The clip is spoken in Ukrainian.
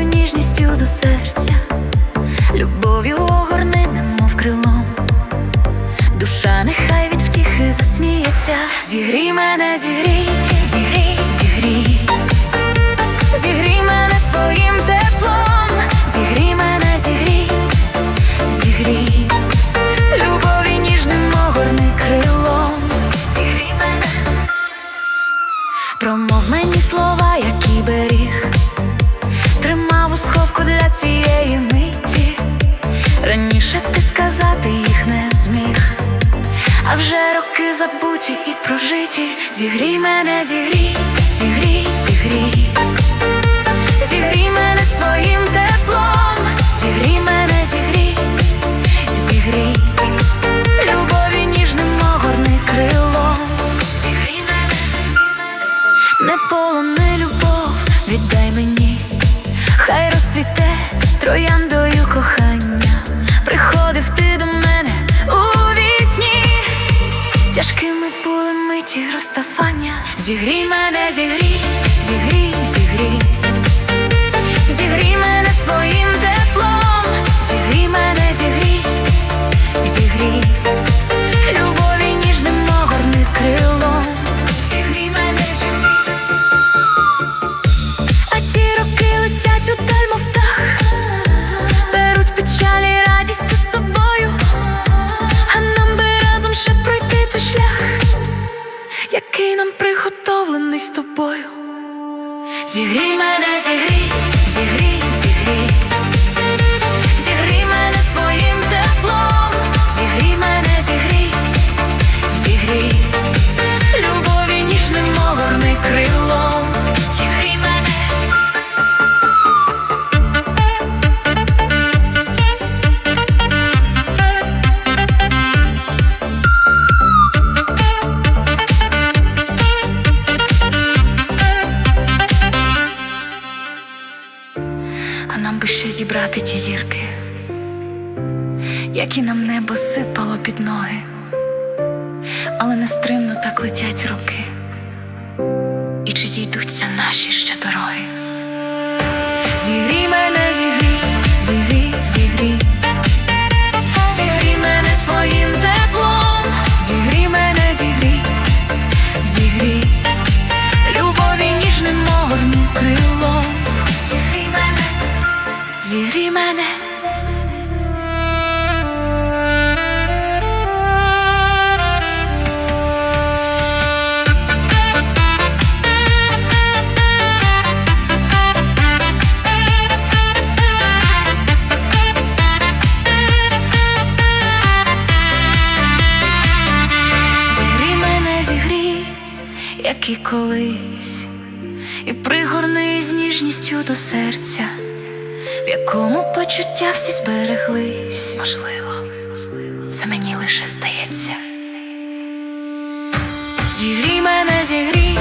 своєю ніжністю до серця, любов'ю огорни, немов крилом. Душа нехай від втіхи засміється. Зігрій мене, зігрій, зігрій, зігрій. Зігрій мене своїм теплом, зігрій мене, зігрій, зігрій. Любові ніжним огорни крилом. Зігрій мене. Промов мені слова, які беріг, сховку для цієї миті. Раніше ти сказати їх не зміг, а вже роки забуті і прожиті. Зігрій мене, зігрій, зігрій, зігрій. Розцвіте трояндою кохання. Приходив ти до мене у вісні, тяжкими були миті розставання. Зігрій мене, зігрій, зігрій. Зігрій мене, зігрій, зігрій, зігрій. Зігрій мене своїм зібрати ті зірки, які нам небо сипало під ноги, але нестримно так летять роки. І чи зійдуться наші ще дороги? Зігрій мене, зігрій, зігрій, зігрій. Як і колись, і пригорни з ніжністю до серця, в якому почуття всі збереглись. Можливо, це мені лише здається. Зігрій мене, зігрій,